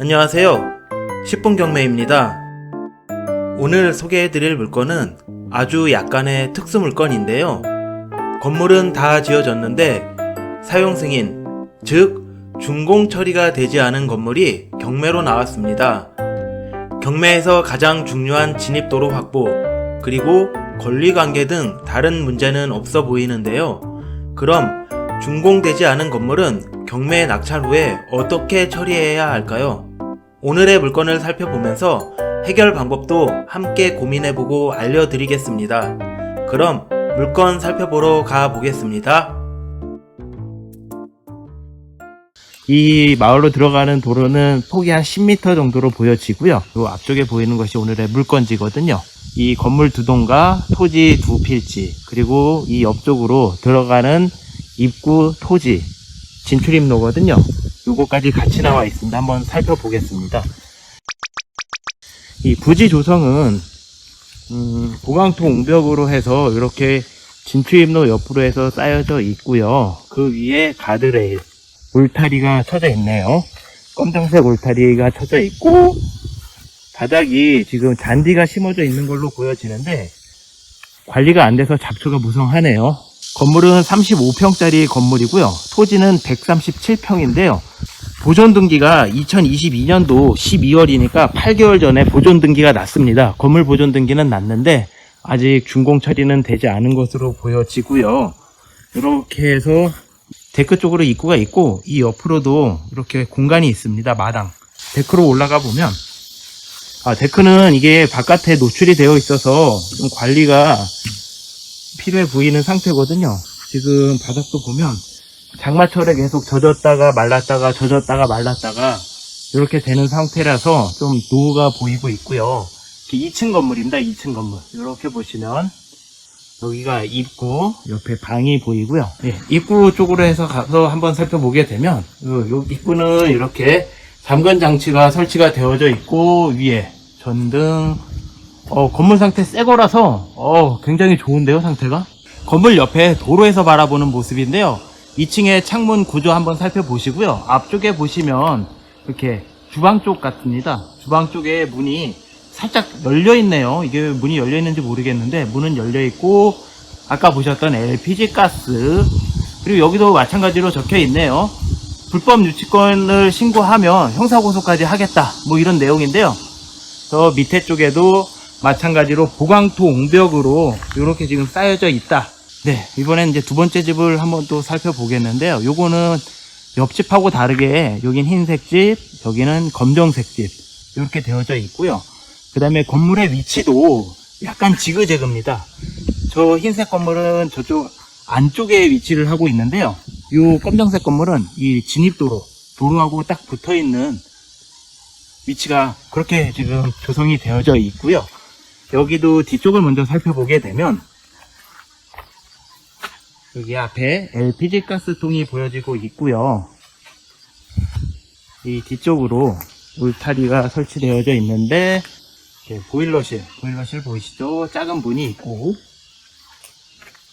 안녕하세요. 10분 경매입니다. 오늘 소개해드릴 물건은 아주 약간의 특수 물건인데요. 건물은 다 지어졌는데 사용 승인, 즉 준공 처리가 되지 않은 건물이 경매로 나왔습니다. 경매에서 가장 중요한 진입도로 확보, 그리고 권리 관계 등 다른 문제는 없어 보이는데요. 그럼 준공되지 않은 건물은 경매 낙찰 후에 어떻게 처리해야 할까요? 오늘의 물건을 살펴보면서 해결 방법도 함께 고민해보고 알려드리겠습니다. 그럼 물건 살펴보러 가보겠습니다. 이 마을로 들어가는 도로는 폭이 한 10m 정도로 보여지고요. 요 앞쪽에 보이는 것이 오늘의 물건지거든요. 이 건물 두 동과 토지 두 필지, 그리고 이 옆쪽으로 들어가는 입구 토지, 진출입로거든요. 요거까지 같이 나와 있습니다. 한번 살펴보겠습니다. 이 부지 조성은 음, 보강토 옹벽으로 해서 이렇게 진출입로 옆으로 해서 쌓여져 있고요. 그 위에 가드레일, 울타리가 쳐져 있네요. 검정색 울타리가 쳐져 있고 바닥이 지금 잔디가 심어져 있는 걸로 보여지는데 관리가 안 돼서 잡초가 무성하네요. 건물은 35평짜리 건물이고요. 토지는 137평인데요. 보존 등기가 2022년도 12월이니까 8개월 전에 보존 등기가 났습니다. 건물 보존 등기는 났는데 아직 준공 처리는 되지 않은 것으로 보여지고요. 이렇게 해서 데크 쪽으로 입구가 있고 이 옆으로도 이렇게 공간이 있습니다. 마당. 데크로 올라가 보면 아, 데크는 이게 바깥에 노출이 되어 있어서 좀 관리가 필요해 보이는 상태거든요. 지금 바닥도 보면 장마철에 계속 젖었다가 말랐다가 젖었다가 말랐다가 이렇게 되는 상태라서 좀 노후가 보이고 있고요. 2층 건물입니다. 2층 건물. 이렇게 보시면 여기가 입구 옆에 방이 보이고요. 예, 입구 쪽으로 해서 가서 한번 살펴보게 되면 요, 요 입구는 이렇게 잠근 장치가 설치가 되어져 있고 위에 전등 어, 건물 상태 새 거라서 어, 굉장히 좋은데요 상태가? 건물 옆에 도로에서 바라보는 모습인데요. 2층의 창문 구조 한번 살펴보시고요. 앞쪽에 보시면 이렇게 주방 쪽 같습니다. 주방 쪽에 문이 살짝 열려 있네요. 이게 문이 열려 있는지 모르겠는데 문은 열려 있고 아까 보셨던 LPG 가스 그리고 여기도 마찬가지로 적혀 있네요. 불법 유치권을 신고하면 형사고소까지 하겠다. 뭐 이런 내용인데요. 저 밑에 쪽에도 마찬가지로 보강토 옹벽으로 이렇게 지금 쌓여져 있다. 네, 이번엔 이제 두 번째 집을 한번 또 살펴보겠는데요. 요거는 옆집하고 다르게 여긴 흰색 집, 여기는 검정색 집 이렇게 되어져 있고요. 그 다음에 건물의 위치도 약간 지그재그입니다. 저 흰색 건물은 저쪽 안쪽에 위치를 하고 있는데요. 이 검정색 건물은 이 진입도로, 도로하고 딱 붙어 있는 위치가 그렇게 지금 조성이 되어져 있고요. 여기도 뒤쪽을 먼저 살펴보게 되면 여기 앞에 LPG 가스통이 보여지고 있고요. 이 뒤쪽으로 울타리가 설치되어져 있는데 보일러실, 보일러실 보이시죠? 작은 문이 있고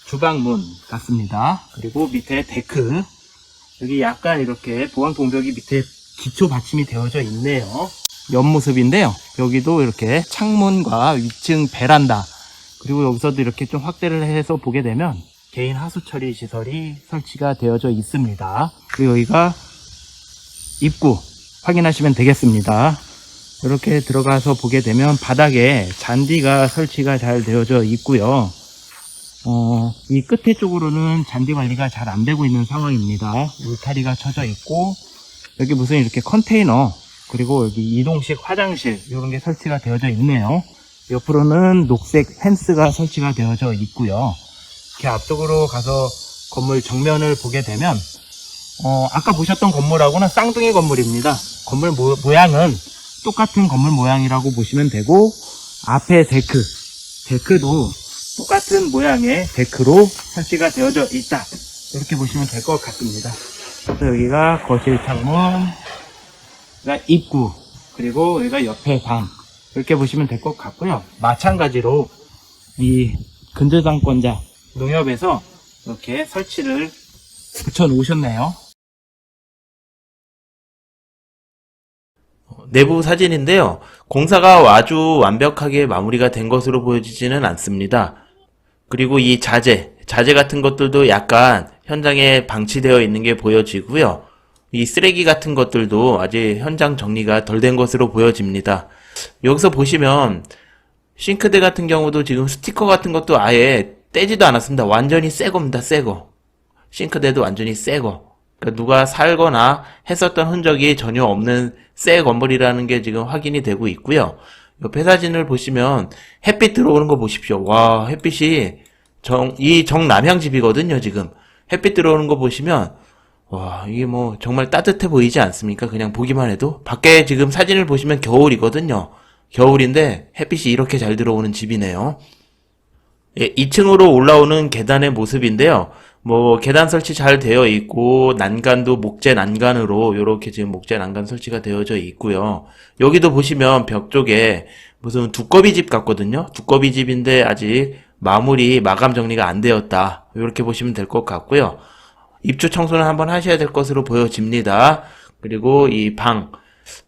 주방문 같습니다. 그리고 밑에 데크 여기 약간 이렇게 보강 동벽이 밑에 기초 받침이 되어져 있네요. 옆모습인데요. 여기도 이렇게 창문과 위층 베란다 그리고 여기서도 이렇게 좀 확대를 해서 보게 되면 개인 하수 처리 시설이 설치가 되어져 있습니다. 그리고 여기가 입구 확인하시면 되겠습니다. 이렇게 들어가서 보게 되면 바닥에 잔디가 설치가 잘 되어져 있고요. 어, 이 끝에 쪽으로는 잔디 관리가 잘 안 되고 있는 상황입니다. 울타리가 쳐져 있고 여기 무슨 이렇게 컨테이너 그리고 여기 이동식 화장실 이런 게 설치가 되어져 있네요. 옆으로는 녹색 펜스가 설치가 되어져 있고요. 이렇게 앞쪽으로 가서 건물 정면을 보게 되면 어, 아까 보셨던 건물하고는 쌍둥이 건물입니다. 건물 모, 모양은 똑같은 건물 모양이라고 보시면 되고 앞에 데크, 데크도 똑같은 모양의 데크로 설치가 되어져 있다. 이렇게 보시면 될 것 같습니다. 그래서 여기가 거실 창문, 여기가 입구, 그리고 여기가 옆에 방. 이렇게 보시면 될 것 같고요. 마찬가지로 이 근저당권자 농협에서 이렇게 설치를 붙여 놓으셨네요. 내부 사진인데요. 공사가 아주 완벽하게 마무리가 된 것으로 보여지지는 않습니다. 그리고 이 자재, 자재 같은 것들도 약간 현장에 방치되어 있는 게 보여지고요. 이 쓰레기 같은 것들도 아직 현장 정리가 덜 된 것으로 보여집니다. 여기서 보시면 싱크대 같은 경우도 지금 스티커 같은 것도 아예 떼지도 않았습니다. 완전히 새 겁니다. 새 거. 싱크대도 완전히 새 거. 그러니까 누가 살거나 했었던 흔적이 전혀 없는 새 건물이라는 게 지금 확인이 되고 있고요. 옆에 사진을 보시면 햇빛 들어오는 거 보십시오. 와, 햇빛이 정, 이 정남향 집이거든요, 지금. 햇빛 들어오는 거 보시면 와, 이게 뭐 정말 따뜻해 보이지 않습니까? 그냥 보기만 해도. 밖에 지금 사진을 보시면 겨울이거든요. 겨울인데 햇빛이 이렇게 잘 들어오는 집이네요. 예, 2층으로 올라오는 계단의 모습인데요. 뭐 계단 설치 잘 되어 있고 난간도 목재 난간으로 이렇게 지금 목재 난간 설치가 되어져 있고요. 여기도 보시면 벽 쪽에 무슨 두꺼비 집 같거든요. 두꺼비 집인데 아직 마무리 마감 정리가 안 되었다. 이렇게 보시면 될 것 같고요. 입주 청소는 한번 하셔야 될 것으로 보여집니다. 그리고 이 방,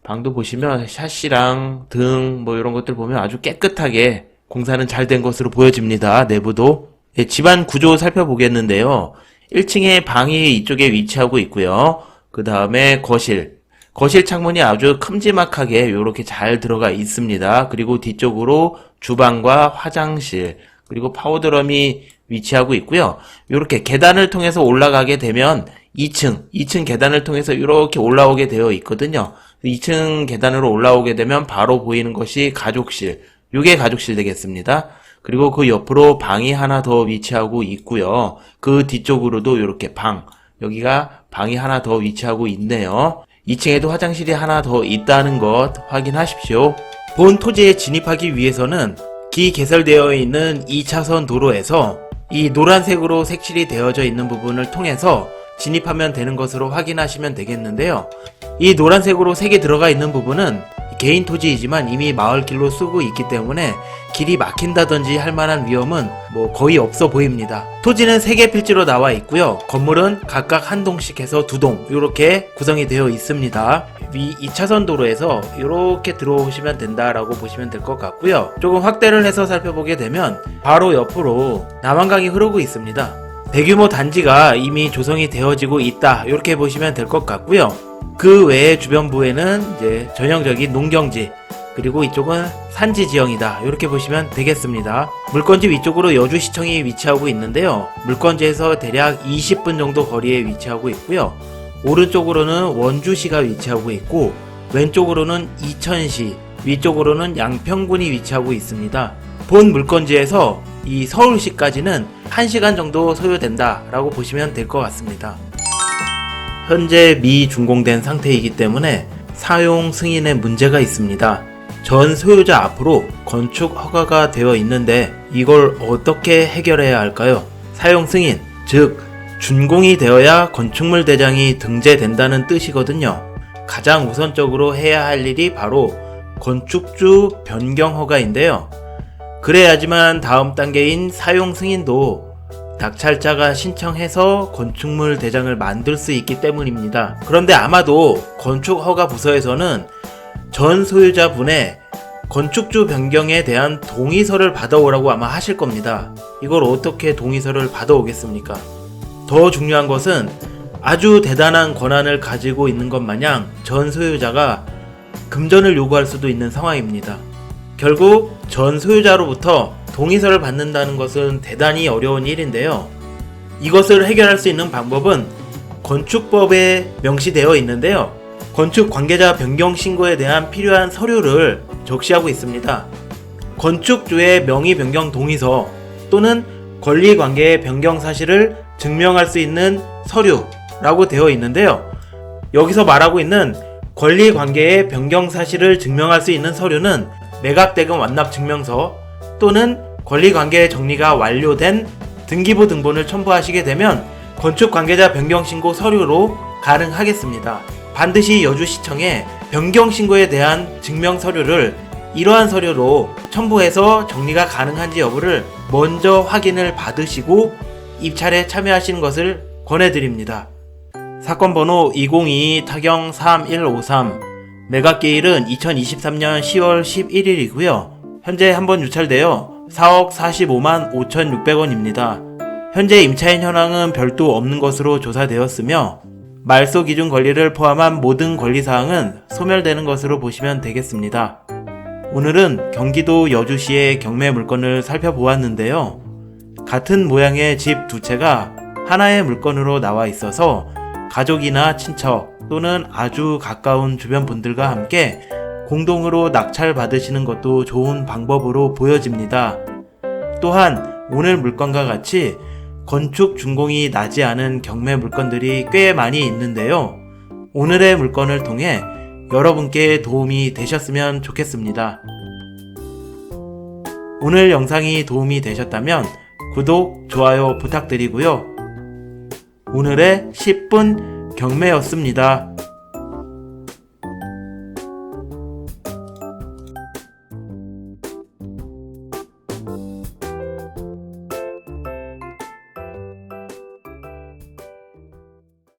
방도 보시면 샤시랑 등 뭐 이런 것들 보면 아주 깨끗하게 공사는 잘 된 것으로 보여집니다. 내부도. 예, 집안 구조 살펴보겠는데요. 1층에 방이 이쪽에 위치하고 있고요. 그 다음에 거실. 거실 창문이 아주 큼지막하게 이렇게 잘 들어가 있습니다. 그리고 뒤쪽으로 주방과 화장실, 그리고 파우더럼이 위치하고 있고요. 이렇게 계단을 통해서 올라가게 되면 2층, 2층 계단을 통해서 이렇게 올라오게 되어 있거든요. 2층 계단으로 올라오게 되면 바로 보이는 것이 가족실. 이게 가족실 되겠습니다. 그리고 그 옆으로 방이 하나 더 위치하고 있고요. 그 뒤쪽으로도 이렇게 방, 여기가 방이 하나 더 위치하고 있네요. 2층에도 화장실이 하나 더 있다는 것 확인하십시오. 본 토지에 진입하기 위해서는 기 개설되어 있는 2차선 도로에서 이 노란색으로 색칠이 되어져 있는 부분을 통해서 진입하면 되는 것으로 확인하시면 되겠는데요. 이 노란색으로 색이 들어가 있는 부분은 개인 토지이지만 이미 마을길로 쓰고 있기 때문에 길이 막힌다든지 할 만한 위험은 뭐 거의 없어 보입니다. 토지는 3개 필지로 나와 있고요. 건물은 각각 한 동씩 해서 두 동 이렇게 구성이 되어 있습니다. 위 2차선 도로에서 이렇게 들어오시면 된다라고 보시면 될 것 같고요. 조금 확대를 해서 살펴보게 되면 바로 옆으로 남한강이 흐르고 있습니다. 대규모 단지가 이미 조성이 되어지고 있다. 이렇게 보시면 될 것 같고요. 그 외에 주변부에는 이제 전형적인 농경지 그리고 이쪽은 산지 지형이다. 이렇게 보시면 되겠습니다. 물건지 위쪽으로 여주시청이 위치하고 있는데요. 물건지에서 대략 20분 정도 거리에 위치하고 있고요. 오른쪽으로는 원주시가 위치하고 있고 왼쪽으로는 이천시, 위쪽으로는 양평군이 위치하고 있습니다. 본 물건지에서 이 서울시까지는 1시간 정도 소요된다라고 보시면 될 것 같습니다. 현재 미준공된 상태이기 때문에 사용 승인에 문제가 있습니다. 전 소유자 앞으로 건축 허가가 되어 있는데 이걸 어떻게 해결해야 할까요? 사용 승인, 즉 준공이 되어야 건축물 대장이 등재된다는 뜻이거든요. 가장 우선적으로 해야 할 일이 바로 건축주 변경 허가인데요. 그래야지만 다음 단계인 사용 승인도 낙찰자가 신청해서 건축물 대장을 만들 수 있기 때문입니다. 그런데 아마도 건축 허가 부서에서는 전 소유자분의 건축주 변경에 대한 동의서를 받아오라고 아마 하실 겁니다. 이걸 어떻게 동의서를 받아오겠습니까? 더 중요한 것은 아주 대단한 권한을 가지고 있는 것 마냥 전 소유자가 금전을 요구할 수도 있는 상황입니다. 결국 전 소유자로부터 동의서를 받는다는 것은 대단히 어려운 일인데요. 이것을 해결할 수 있는 방법은 건축법에 명시되어 있는데요. 건축 관계자 변경 신고에 대한 필요한 서류를 적시하고 있습니다. 건축주의 명의 변경 동의서 또는 권리 관계의 변경 사실을 증명할 수 있는 서류라고 되어 있는데요. 여기서 말하고 있는 권리 관계의 변경 사실을 증명할 수 있는 서류는 매각대금 완납 증명서 또는 권리 관계 정리가 완료된 등기부 등본을 첨부하시게 되면 건축 관계자 변경 신고 서류로 가능하겠습니다. 반드시 여주시청에 변경 신고에 대한 증명 서류를 이러한 서류로 첨부해서 정리가 가능한지 여부를 먼저 확인을 받으시고 입찰에 참여하시는 것을 권해드립니다. 사건 번호 202 타경 3153 매각기일은 2023년 10월 11일이고요. 현재 한 번 유찰되어 4억 45만 5,600원입니다. 현재 임차인 현황은 별도 없는 것으로 조사되었으며 말소 기준 권리를 포함한 모든 권리 사항은 소멸되는 것으로 보시면 되겠습니다. 오늘은 경기도 여주시의 경매 물건을 살펴보았는데요. 같은 모양의 집 두 채가 하나의 물건으로 나와 있어서 가족이나 친척 또는 아주 가까운 주변 분들과 함께 공동으로 낙찰 받으시는 것도 좋은 방법으로 보여집니다. 또한 오늘 물건과 같이 건축 준공이 나지 않은 경매 물건들이 꽤 많이 있는데요. 오늘의 물건을 통해 여러분께 도움이 되셨으면 좋겠습니다. 오늘 영상이 도움이 되셨다면 구독, 좋아요 부탁드리고요. 오늘의 10분 경매였습니다.